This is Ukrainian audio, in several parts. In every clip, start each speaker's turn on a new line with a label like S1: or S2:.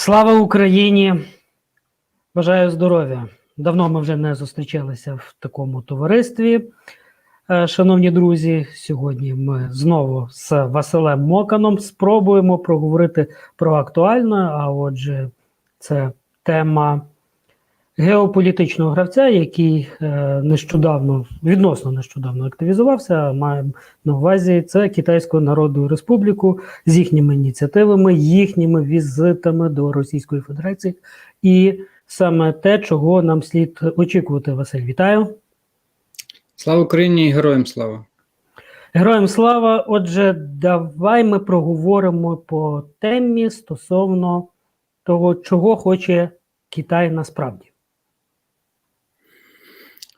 S1: Слава Україні! Бажаю здоров'я. Давно ми вже не зустрічалися в такому товаристві. Е, Шановні друзі, сьогодні ми знову з Василем Моканом спробуємо проговорити про актуальне. А отже, це тема геополітичного гравця, який е, нещодавно, відносно нещодавно активізувався. Маємо на увазі це Китайську Народну Республіку з їхніми ініціативами, їхніми візитами до Російської Федерації, і саме те, чого нам слід очікувати. Василь, вітаю.
S2: Слава Україні і героям слава!
S1: Героям слава! Отже, давай ми проговоримо по темі стосовно того, чого хоче Китай насправді.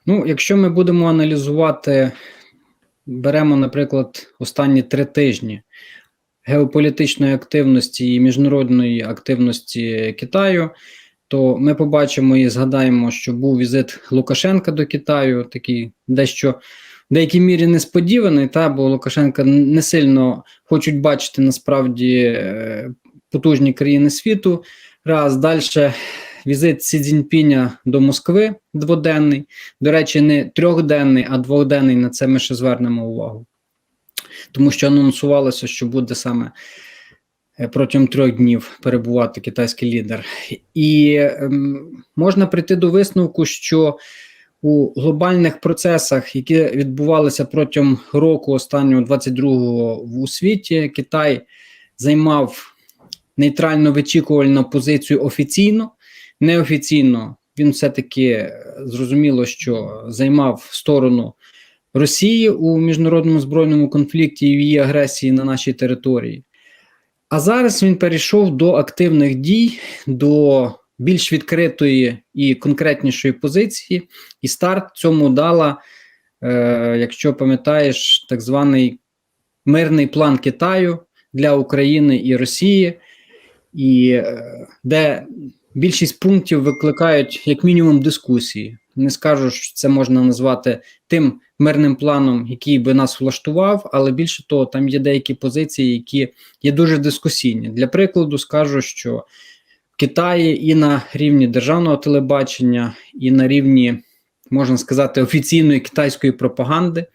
S2: Ну, якщо ми будемо аналізувати, беремо, наприклад, останні три тижні геополітичної активності і міжнародної активності Китаю, то ми побачимо і згадаємо, що був візит Лукашенка до Китаю, такий дещо в деякій мірі несподіваний, та бо Лукашенка не сильно хочуть бачити насправді е, потужні країни світу. Раз далі візит Сі Цзіньпіня до Москви дводенний. До речі, не трьохденний, а двохденний. На це ми ще звернемо увагу. Тому що анонсувалося, що буде саме е, протягом трьох днів перебувати китайський лідер. І ем, можна прийти до висновку, що у глобальних процесах, які відбувалися протягом року останнього 22-го у світі, Китай займав нейтрально вичікувальну позицію офіційно, неофіційно він все-таки зрозуміло, що займав сторону Росії у міжнародному збройному конфлікті і в її агресії на нашій території. А зараз він перейшов до активних дій, до більш відкритої і конкретнішої позиції, і старт цьому дала, е, якщо пам'ятаєш, так званий мирний план Китаю для України і Росії, і е, де більшість пунктів викликають як мінімум дискусії. Не скажу, що це можна назвати тим мирним планом, який би нас влаштував, але більше того, там є деякі позиції, які є дуже дискусійні. Для прикладу, скажу, що в Китаї і на рівні державного телебачення, і на рівні, можна сказати, офіційної китайської пропаганди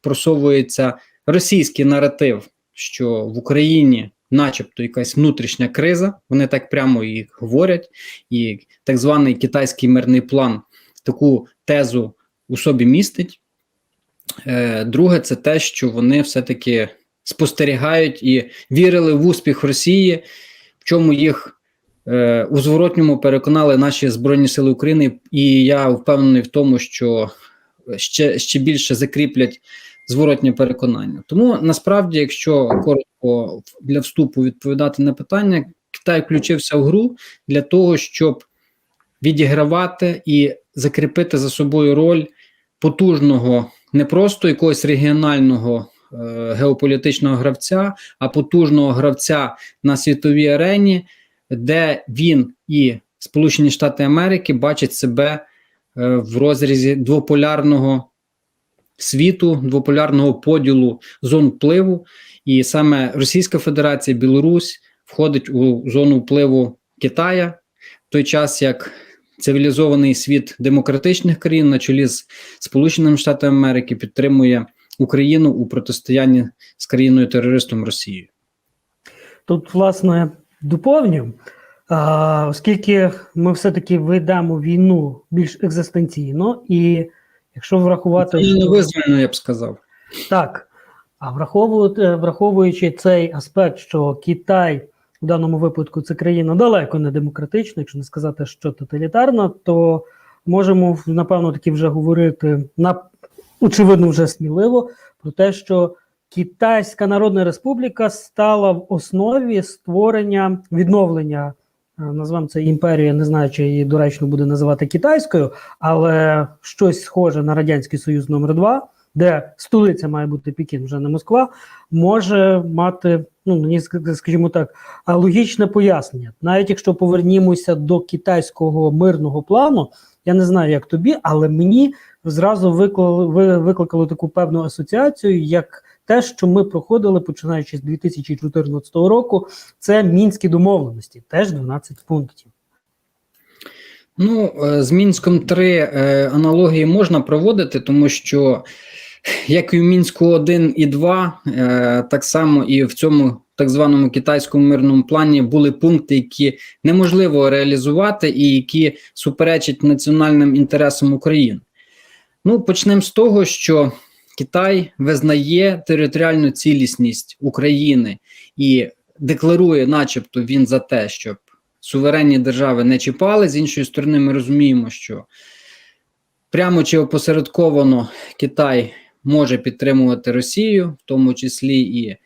S2: просовується російський наратив, що в Україні начебто якась внутрішня криза, вони так прямо і говорять, і так званий китайський мирний план таку тезу у собі містить. Е, Друге, це те, що вони все-таки спостерігають і вірили в успіх Росії, в чому їх е, у зворотньому переконали наші Збройні Сили України, і я впевнений в тому, що ще, ще більше закріплять зворотнє переконання. Тому насправді, якщо коротко для вступу відповідати на питання, Китай включився в гру для того, щоб відігравати і закріпити за собою роль потужного, не просто якогось регіонального е, геополітичного гравця, а потужного гравця на світовій арені, де він і Сполучені Штати Америки бачать себе е, в розрізі двополярного світу, двополярного поділу зон впливу, і саме Російська Федерація, Білорусь входить у зону впливу Китая, в той час як цивілізований світ демократичних країн на чолі з Сполученими Штатами Америки підтримує Україну у протистоянні з країною терористом Росією.
S1: Тут, власне, доповню, а, оскільки ми все-таки ведемо війну більш екзистенційно, і якщо врахувати.
S2: Не визвольно, я б сказав.
S1: Так. А враховуючи, враховуючи цей аспект, що Китай в даному випадку це країна далеко не демократична, якщо не сказати, що тоталітарна, то можемо напевно таки вже говорити на очевидно вже сміливо про те, що Китайська Народна Республіка стала в основі створення відновлення. е, Назвемо це імперія, не знаю, чи її доречно буде називати китайською, але щось схоже на Радянський Союз номер 2 де столиця має бути Пекін, вже не Москва, може мати, ну мені скажімо так, логічне пояснення. Навіть якщо повернімося до китайського мирного плану, я не знаю, як тобі, але мені зразу викликало, викликало таку певну асоціацію, як те, що ми проходили починаючи з 2014 року, це мінські домовленості, теж 12 пунктів.
S2: Ну, е, з Мінськом 3 е, аналогії можна проводити, тому що як і в Мінську 1 і 2, е, так само і в цьому так званому китайському мирному плані були пункти, які неможливо реалізувати і які суперечать національним інтересам України. Ну, почнемо з того, що Китай визнає територіальну цілісність України і декларує, начебто, він за те, щоб суверенні держави не чіпали. З іншої сторони, ми розуміємо, що прямо чи опосередковано Китай може підтримувати Росію, в тому числі і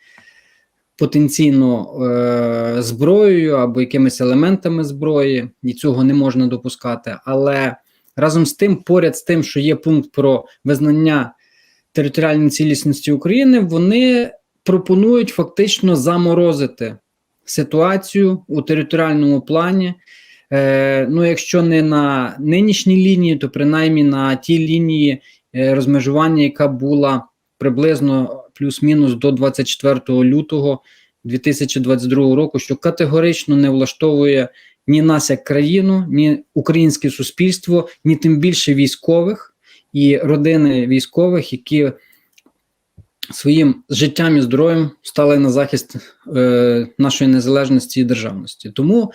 S2: потенційно е, зброєю або якимись елементами зброї, і цього не можна допускати. Але разом з тим, поряд з тим, що є пункт про визнання територіальної цілісності України, вони пропонують фактично заморозити ситуацію у територіальному плані. Е, ну, якщо не на нинішній лінії, то принаймні на тій лінії розмежування, яка була приблизно плюс-мінус до 24 лютого 2022 року, що категорично не влаштовує ні нас як країну, ні українське суспільство, ні тим більше військових і родини військових, які своїм життям і здоров'ям стали на захист е, нашої незалежності і державності. Тому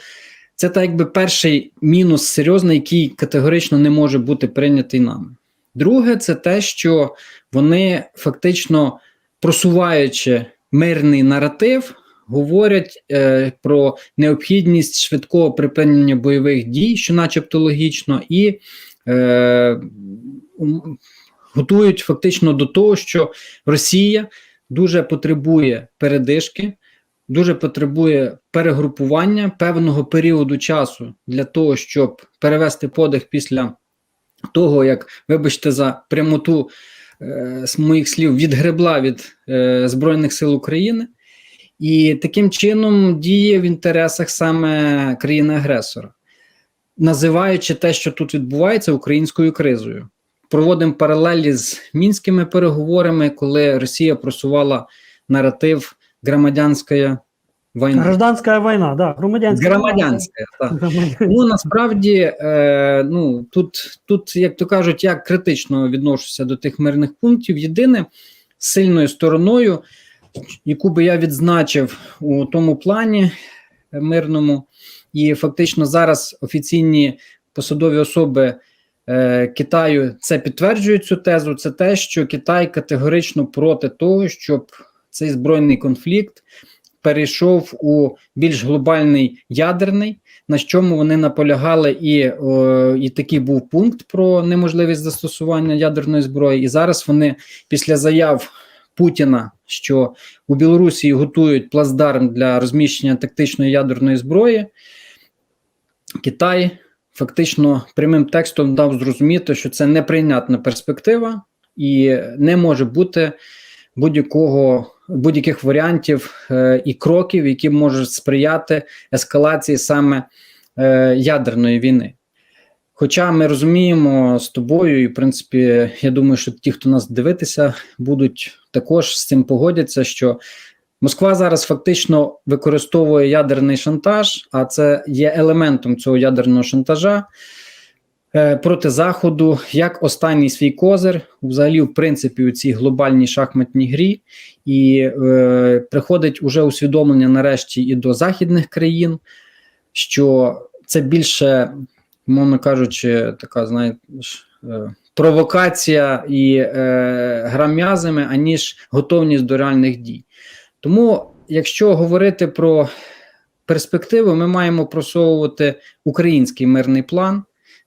S2: це так якби перший мінус серйозний, який категорично не може бути прийнятий нами. Друге, це те, що вони фактично просуваючи мирний наратив, говорять е, про необхідність швидкого припинення бойових дій, що, начебто, логічно, і е, готують фактично до того, що Росія дуже потребує передишки, дуже потребує перегрупування певного періоду часу для того, щоб перевести подих після того, як, вибачте, за прямоту е, моїх слів, відгребла від е, Збройних сил України. І таким чином діє в інтересах саме країни-агресора, називаючи те, що тут відбувається, українською кризою. Проводимо паралелі з мінськими переговорами, коли Росія просувала наратив громадянська війна.
S1: Гражданська війна, да, громадянська
S2: Громадянська, так.
S1: Громадянська.
S2: Ну насправді, е, ну тут, тут, як то кажуть, я критично відношуся до тих мирних пунктів. Єдине сильною стороною, яку би я відзначив у тому плані мирному, і фактично зараз офіційні посадові особи е, Китаю це підтверджують цю тезу. Це те, що Китай категорично проти того, щоб цей збройний конфлікт перейшов у більш глобальний ядерний, на чому вони наполягали, і, о, і такий був пункт про неможливість застосування ядерної зброї. І зараз вони після заяв Путіна, що у Білорусі готують плацдарм для розміщення тактичної ядерної зброї, Китай фактично прямим текстом дав зрозуміти, що це неприйнятна перспектива і не може бути будь-якого будь-яких варіантів е, і кроків, які можуть сприяти ескалації саме е, ядерної війни. Хоча ми розуміємо з тобою, і в принципі, я думаю, що ті, хто нас дивитися, будуть також з цим погодяться, що Москва зараз фактично використовує ядерний шантаж, а це є елементом цього ядерного шантажа проти Заходу як останній свій козир, взагалі, в принципі, у цій глобальній шахматній грі, і е, приходить уже усвідомлення нарешті і до західних країн, що це більше, мовно кажучи, така, знаєте, е, провокація і е, гра м'язами, аніж готовність до реальних дій. Тому, якщо говорити про перспективу, ми маємо просовувати український мирний план,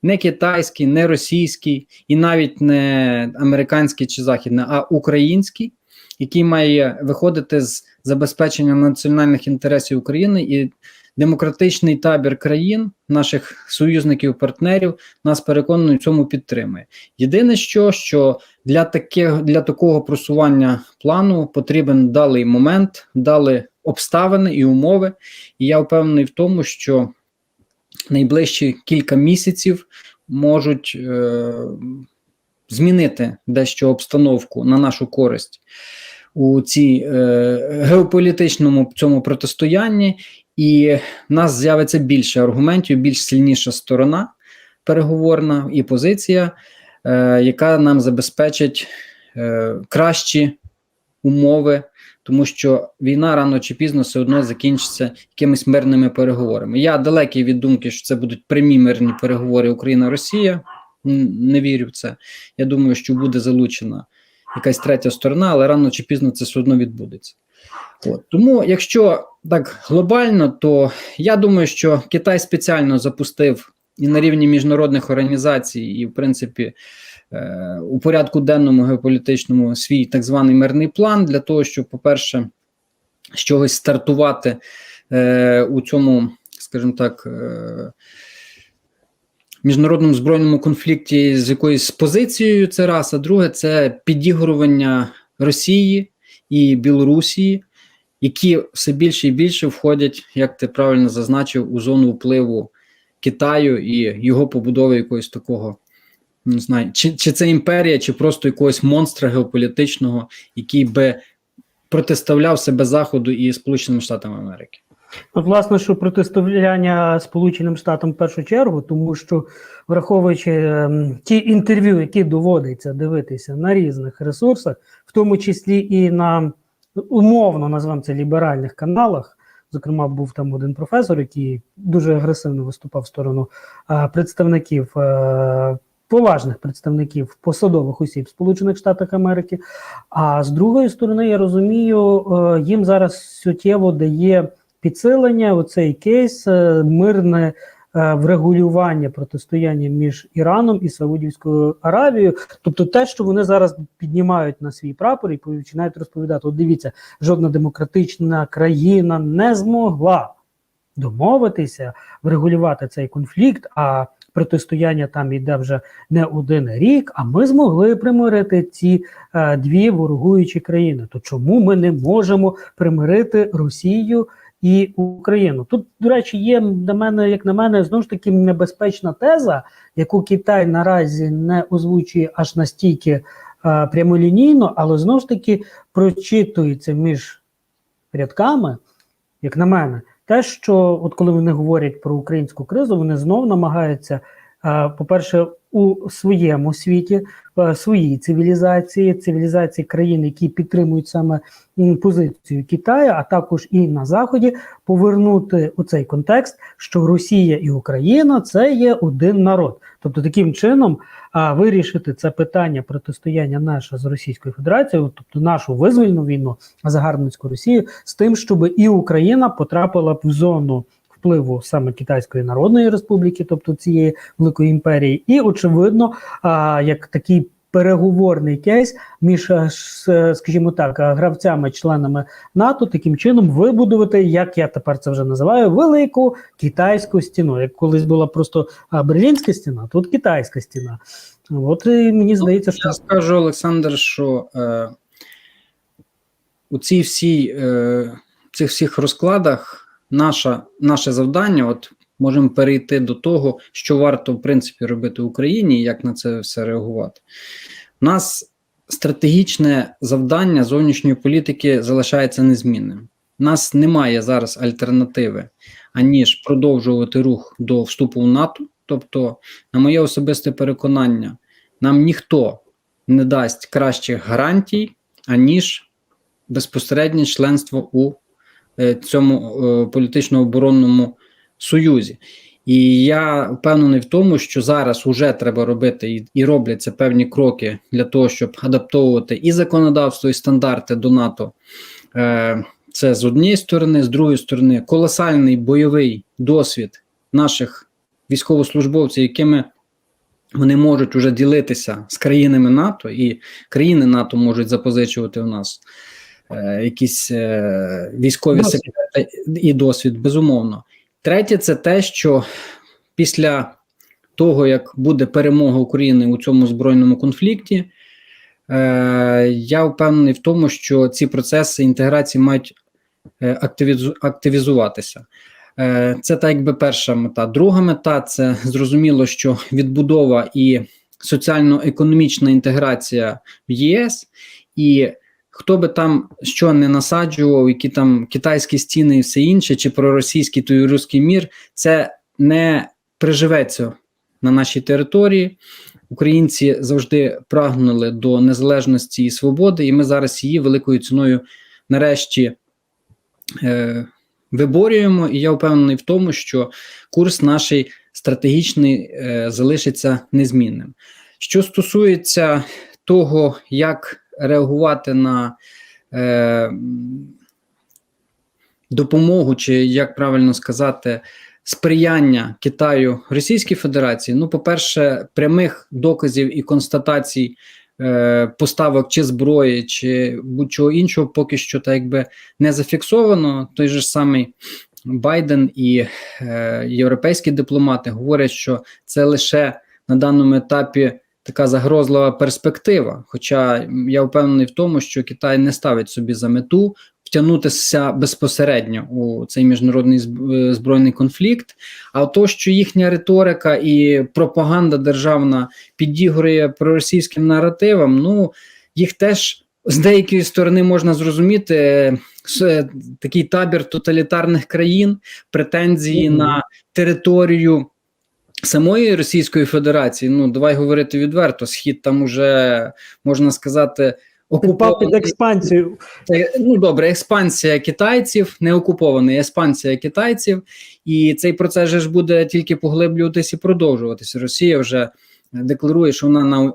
S2: не китайський, не російський, і навіть не американський чи західний, а український, який має виходити з забезпечення національних інтересів України і демократичний табір країн, наших союзників, партнерів, нас переконано в цьому підтримує. Єдине, що, що для таких для такого просування плану потрібен далий момент, дали обставини і умови. І я впевнений в тому, що найближчі кілька місяців можуть е, змінити дещо обстановку на нашу користь. у цій е, геополітичному цьому протистоянні, і в нас з'явиться більше аргументів, більш сильніша сторона переговорна і позиція, е, яка нам забезпечить е, кращі умови, тому що війна рано чи пізно все одно закінчиться якимись мирними переговорами. Я далекий від думки, що це будуть прямі мирні переговори Україна-Росія. Не вірю в це. Я думаю, що буде залучена якась третя сторона, але рано чи пізно це все одно відбудеться. От. Тому, якщо так глобально, то я думаю, що Китай спеціально запустив і на рівні міжнародних організацій, і, в принципі, у порядку денному геополітичному свій так званий мирний план для того, щоб, по-перше, з чогось стартувати е, у цьому, скажімо так, е, міжнародному збройному конфлікті з якоюсь позицією, це раз, а друге, це підігрування Росії і Білорусії, які все більше і більше входять, як ти правильно зазначив, у зону впливу Китаю і його побудови якогось такого. Не знаю, чи, чи це імперія, чи просто якогось монстра геополітичного, який би протиставляв себе Заходу і Сполученим Штатам Америки.
S1: От, власне, що протиставляння Сполученим Штатам в першу чергу, тому що враховуючи ем, ті інтерв'ю, які доводиться дивитися на різних ресурсах, в тому числі і на умовно назвемо це ліберальних каналах. Зокрема, був там один професор, який дуже агресивно виступав в сторону е, представників. е, Поважних представників посадових осіб Сполучених Штатах Америки. А з другої сторони, я розумію, е, їм зараз суттєво дає підсилення оцей кейс е, мирне е, врегулювання протистояння між Іраном і Саудівською Аравією. Тобто те, що вони зараз піднімають на свій прапор і починають розповідати: от дивіться, жодна демократична країна не змогла домовитися, врегулювати цей конфлікт. а Протистояння там йде вже не один рік, а ми змогли примирити ці е, дві ворогуючі країни. То чому ми не можемо примирити Росію і Україну? Тут, до речі, є для мене, як на мене, знову ж таки небезпечна теза, яку Китай наразі не озвучує аж настільки е, прямолінійно, але знову ж таки прочитується між рядками, як на мене, те, що от коли вони говорять про українську кризу, вони знов намагаються, е, по-перше, у своєму світі, е, своїй цивілізації, цивілізації країн, які підтримують саме позицію Китаю, а також і на Заході, повернути у цей контекст, що Росія і Україна це є один народ. Тобто, таким чином а, вирішити це питання протистояння наше з Російською Федерацією, тобто нашу визвольну війну загарбницьку Росію, з тим, щоб і Україна потрапила б в зону впливу саме Китайської Народної Республіки, тобто цієї великої імперії, і очевидно, а, як такий. Переговорний кейс між, е, скажімо так, е, гравцями-членами НАТО таким чином вибудувати, як я тепер це вже називаю, велику китайську стіну. Як колись була просто берлінська стіна, тут китайська стіна. От і мені здається, що
S2: Я скажу, Олександр, що е, у цій всій, е, цих всіх розкладах наша, наше завдання, от можемо перейти до того, що варто в принципі робити Україні, і як на це все реагувати. У нас стратегічне завдання зовнішньої політики залишається незмінним. У нас немає зараз альтернативи, аніж продовжувати рух до вступу в НАТО. Тобто, на моє особисте переконання, нам ніхто не дасть кращих гарантій, аніж безпосереднє членство у цьому е, політично-оборонному союзі. І я впевнений в тому, що зараз вже треба робити і, робляться певні кроки для того, щоб адаптовувати і законодавство, і стандарти до НАТО. Е, це з однієї сторони, з другої сторони, колосальний бойовий досвід наших військовослужбовців, якими вони можуть вже ділитися з країнами НАТО, і країни НАТО можуть запозичувати в нас е, якісь е, військові
S1: Досвід.
S2: секрети і досвід, безумовно. Третє, це те, що після того, як буде перемога України у цьому збройному конфлікті, е, я впевнений в тому, що ці процеси інтеграції мають е, активізуватися. Е, Це так, якби перша мета. Друга мета це зрозуміло, що відбудова і соціально-економічна інтеграція в ЄС, і хто би там що не насаджував, які там китайські стіни і все інше, чи проросійський той руський мір, це не приживеться на нашій території. Українці завжди прагнули до незалежності і свободи, і ми зараз її великою ціною нарешті е, виборюємо. І я впевнений в тому, що курс наш стратегічний е, залишиться незмінним. Що стосується того, як реагувати на е, допомогу, чи як правильно сказати, сприяння Китаю Російській Федерації, ну, по-перше, прямих доказів і констатацій е, поставок чи зброї, чи будь-чого іншого, поки що так якби не зафіксовано. Той же самий Байден і е, європейські дипломати говорять, що це лише на даному етапі така загрозлива перспектива. Хоча я впевнений в тому, що Китай не ставить собі за мету втягнутися безпосередньо у цей міжнародний збройний конфлікт. А то, що їхня риторика і пропаганда державна підігрує проросійським наративам, ну їх теж. З деякої сторони можна зрозуміти е, такий табір тоталітарних країн, претензії
S1: Мгм.
S2: на територію самої Російської Федерації. Ну, давай говорити відверто, схід там уже можна сказати.
S1: Підпав під експансію.
S2: Ну добре, експансія китайців, не окупований, експансія китайців, і цей процес же ж буде тільки поглиблюватись і продовжуватися. Росія вже декларує, що вона на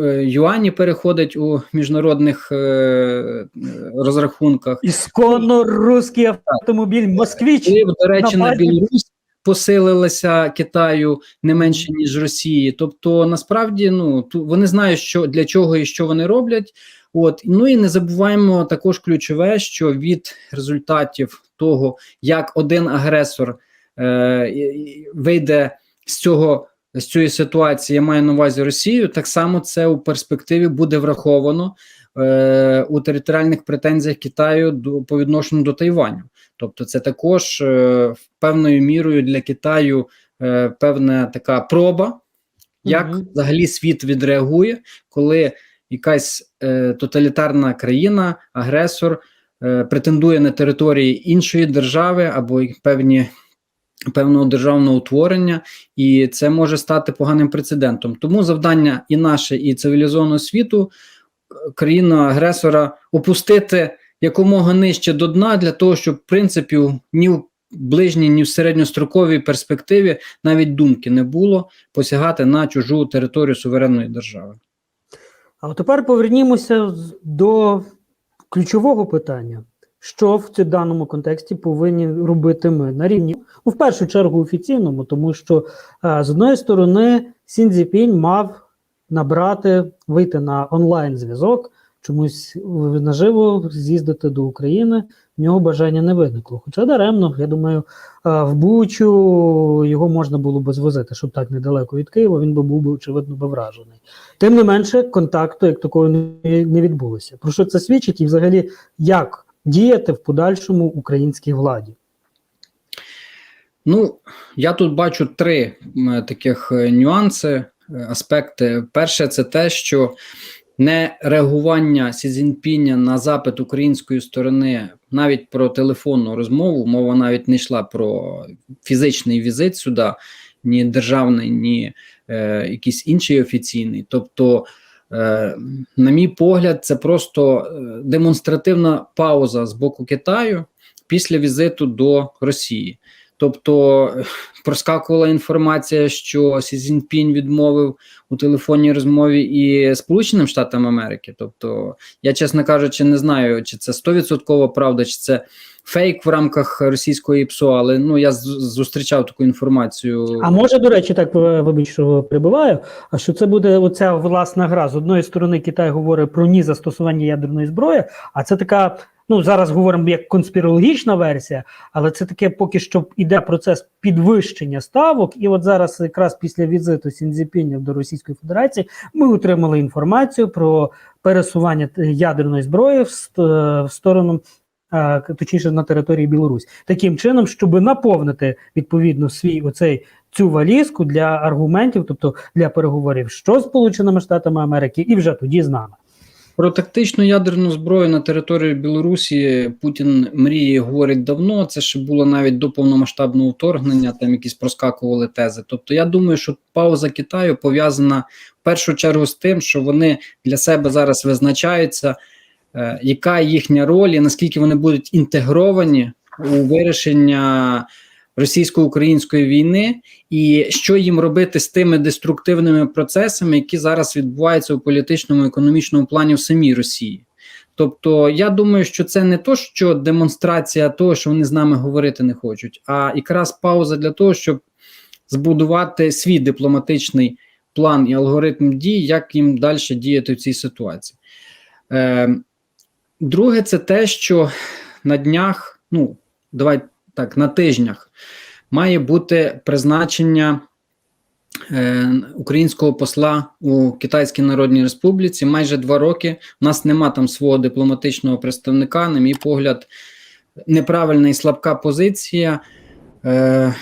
S2: е, юані переходить у міжнародних е, розрахунках.
S1: Ісконно русський автомобіль Москвіч.
S2: І, до речі, на. Білорусь посилилася Китаю не менше ніж Росії. Тобто, насправді, ну вони знають, що для чого і що вони роблять. От ну і не забуваємо також ключове, що від результатів того, як один агресор е, вийде з цього. З цієї ситуації я маю на увазі Росію. Так само це у перспективі буде враховано е, у територіальних претензіях Китаю до по відношенню до Тайваню. Тобто, це також е, певною мірою для Китаю е, певна така проба, як
S1: Мгм.
S2: взагалі світ відреагує, коли якась е, тоталітарна країна, агресор претендує на території іншої держави або певні. Певного державного утворення, і це може стати поганим прецедентом. Тому завдання і наше, і цивілізованого світу е, країна-агресора опустити якомога нижче до дна для того, щоб в принципі ні в ближній, ні в середньостроковій перспективі навіть думки не було посягати на чужу територію суверенної держави.
S1: А тепер повернімося до ключового питання. Що в цьому даному контексті повинні робити ми на рівні, ну, в першу чергу офіційному, тому що е, з одної сторони Сін Цзіпінь мав набрати, вийти на онлайн зв'язок, чомусь наживо з'їздити до України. В нього бажання не виникло. Хоча даремно, я думаю, е, в Бучу його можна було би звозити, щоб так недалеко від Києва, він би був би очевидно би вражений. Тим не менше, контакту як такого не, відбулося. Про що це свідчить, і взагалі як діяти в подальшому українській владі?
S2: Ну, я тут бачу три таких е, нюанси, е, аспекти. Перше, це те, що не реагування Сі Цзіньпіня на запит української сторони навіть про телефонну розмову, мова навіть не йшла про фізичний візит сюди, ні державний, ні е, якийсь інший офіційний. Тобто, е, на мій погляд, це просто е, демонстративна пауза з боку Китаю після візиту до Росії. Тобто проскакувала інформація, що Сі Цзіньпінь відмовив у телефонній розмові і Сполученим Штатам Америки. Тобто, я, чесно кажучи, не знаю, чи це 100% правда, чи це фейк в рамках російської ПСО, але ну я зустрічав таку інформацію.
S1: А може, до речі, так е, вибач, що прибиваю. А що це буде оця власна гра? З одної сторони, Китай говорить про ні застосування ядерної зброї, а це така. Ну, зараз говоримо як конспірологічна версія, але це таке поки що іде процес підвищення ставок. І от зараз, якраз після візиту Сінзіпіння до Російської Федерації, ми отримали інформацію про пересування ядерної зброї в, сторону, точніше на території Білорусі, таким чином, щоб наповнити відповідно свій оцей цю валізку для аргументів, тобто для переговорів, що з Сполученими Штатами Америки, і вже тоді з нами.
S2: Про тактичну ядерну зброю на території Білорусі Путін мріє говорить давно. Це ще було навіть до повномасштабного вторгнення, там якісь проскакували тези. Тобто, я думаю, що пауза Китаю пов'язана в першу чергу з тим, що вони для себе зараз визначаються, е, яка їхня роль і наскільки вони будуть інтегровані у вирішення російсько-української війни, і що їм робити з тими деструктивними процесами, які зараз відбуваються у політичному економічному плані в самій Росії. Тобто, я думаю, що це не то, що демонстрація того, що вони з нами говорити не хочуть, а якраз пауза для того, щоб збудувати свій дипломатичний план і алгоритм дій, як їм далі діяти в цій ситуації. Е, Друге, це те, що на днях, ну, давай так, на тижнях має бути призначення е, українського посла у Китайській Народній Республіці. Майже два роки. У нас нема там свого дипломатичного представника. На мій погляд, неправильна і слабка позиція. Е,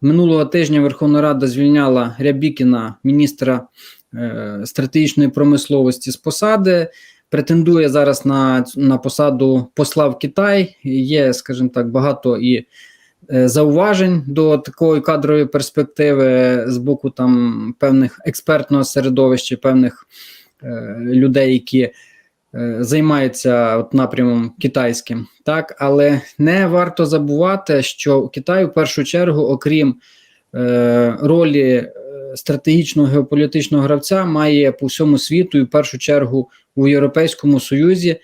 S2: Минулого тижня Верховна Рада звільняла Рябікіна, міністра е, стратегічної промисловості з посади. Претендує зараз на, на посаду посла в Китай. Є, скажімо так, багато і е, зауважень до такої кадрової перспективи з боку там певних експертного середовища, певних е, людей, які е, займаються от напрямом китайським. Так, але не варто забувати, що Китай в першу чергу, окрім е, ролі стратегічного геополітичного гравця, має по всьому світу і в першу чергу у Європейському Союзі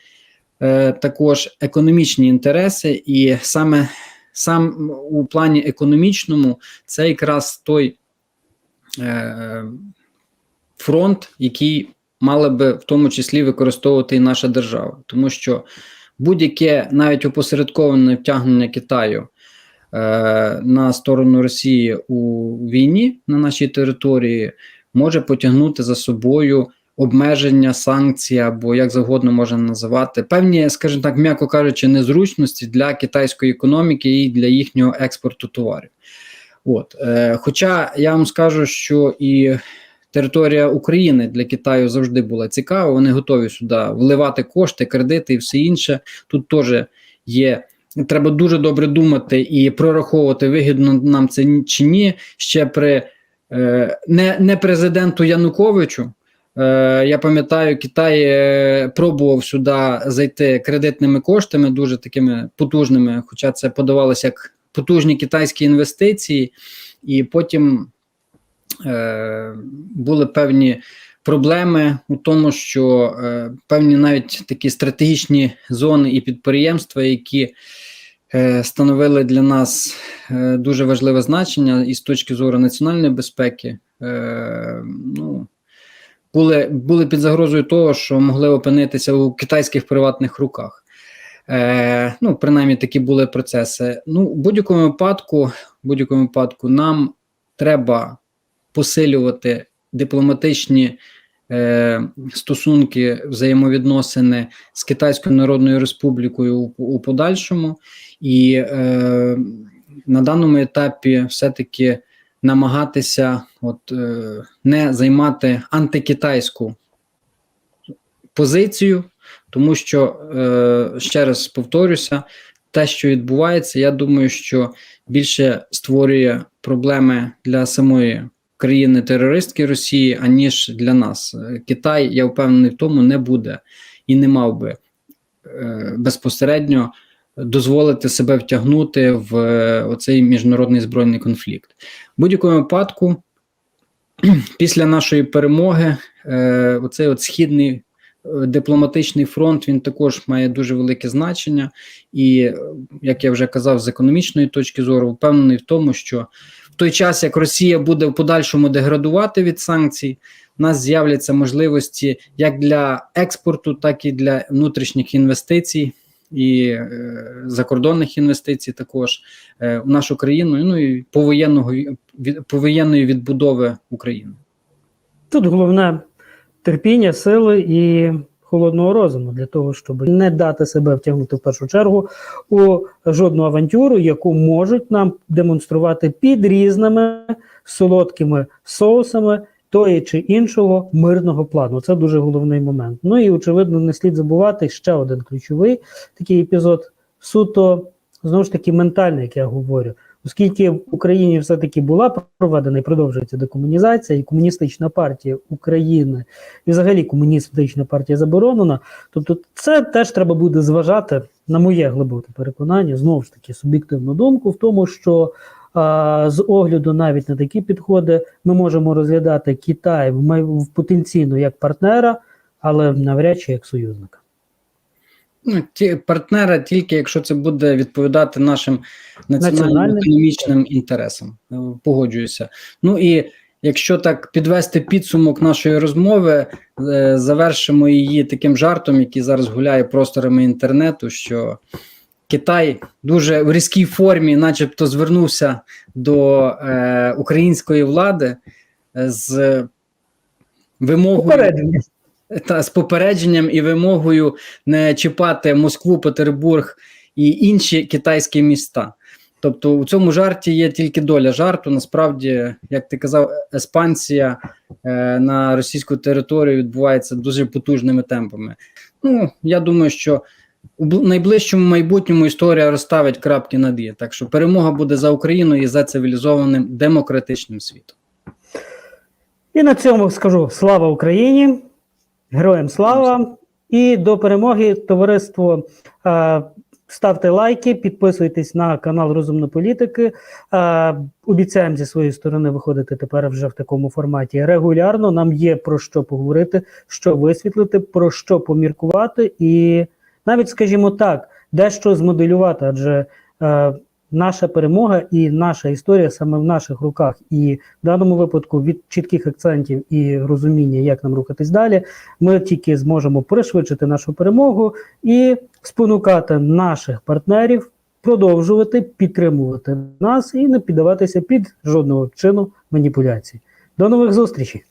S2: е, також економічні інтереси, і саме сам у плані економічному це якраз той е, фронт, який мала би в тому числі використовувати і наша держава, тому що будь-яке навіть опосередковане втягнення Китаю на сторону Росії у війні на нашій території може потягнути за собою обмеження, санкції або як завгодно можна називати певні, скажімо так, м'яко кажучи, незручності для китайської економіки і для їхнього експорту товарів. От, е, Хоча я вам скажу, що і територія України для Китаю завжди була цікава, вони готові сюди вливати кошти, кредити і все інше. Тут теж є. Треба дуже добре думати і прораховувати, вигідно нам це чи ні. Ще при е, не, не президенту Януковичу. Е, я пам'ятаю, Китай е, пробував сюди зайти кредитними коштами, дуже такими потужними, хоча це подавалося як потужні китайські інвестиції, і потім е, були певні проблеми у тому, що е, певні навіть такі стратегічні зони і підприємства, які становили для нас е, дуже важливе значення і з точки зору національної безпеки. Е, ну, були були під загрозою того, що могли опинитися у китайських приватних руках. Е, Ну, принаймні такі були процеси. Ну, в будь-якому випадку, будь-якому випадку, нам треба посилювати дипломатичні е, стосунки, взаємовідносини з Китайською Народною Республікою у, у подальшому, і е, на даному етапі все-таки намагатися от, е, не займати антикитайську позицію, тому що, е, ще раз повторюся, те, що відбувається, я думаю, що більше створює проблеми для самої країни-терористки Росії, аніж для нас. Китай, я впевнений в тому, не буде і не мав би е, безпосередньо дозволити себе втягнути в е, оцей міжнародний збройний конфлікт. В будь-якому випадку, після нашої перемоги, е, оцей от східний дипломатичний фронт він також має дуже велике значення, і як я вже казав, з економічної точки зору, впевнений в тому, що той час, як Росія буде в подальшому деградувати від санкцій, у нас з'являться можливості як для експорту, так і для внутрішніх інвестицій і е, закордонних інвестицій також е, в нашу країну, ну і повоєнного від повоєнної відбудови України.
S1: Тут головне терпіння, сили і холодного розуму для того, щоб не дати себе втягнути в першу чергу у жодну авантюру, яку можуть нам демонструвати під різними солодкими соусами тої чи іншого мирного плану. Це дуже головний момент. Ну і очевидно, не слід забувати ще один ключовий такий епізод суто знову ж таки ментальний, як я говорю. Оскільки в Україні все-таки була проведена і продовжується декомунізація, і комуністична партія України, і взагалі комуністична партія заборонена, тобто це теж треба буде зважати на моє глибоке переконання, знову ж таки, суб'єктивну думку в тому, що а, з огляду навіть на такі підходи ми можемо розглядати Китай в, в потенційно як партнера, але навряд чи як союзника.
S2: Ну, ті партнера тільки якщо це буде відповідати нашим національним економічним інтересам. Е, Погоджуюся. Ну і якщо так підвести підсумок нашої розмови, е, завершимо її таким жартом, який зараз гуляє просторами інтернету, що Китай дуже в різкій формі, начебто, звернувся до е, української влади е, з вимогою. Та з попередженням і вимогою не чіпати Москву, Петербург і інші китайські міста. Тобто у цьому жарті є тільки доля жарту. Насправді, як ти казав, еспансія е, на російську територію відбувається дуже потужними темпами. Ну, я думаю, що у найближчому майбутньому історія розставить крапки над «і». Так що перемога буде за Україною і за цивілізованим демократичним світом.
S1: І на цьому скажу слава Україні, героям слава і до перемоги, товариство. Ставте лайки, підписуйтесь на канал Розумної політики. Обіцяємо зі своєї сторони виходити тепер вже в такому форматі регулярно. Нам є про що поговорити, що висвітлити, про що поміркувати, і навіть, скажімо так, дещо змоделювати, адже наша перемога і наша історія саме в наших руках. І в даному випадку від чітких акцентів і розуміння, як нам рухатись далі, ми тільки зможемо пришвидшити нашу перемогу і спонукати наших партнерів продовжувати підтримувати нас і не піддаватися під жодного чину маніпуляцій. До нових зустрічей!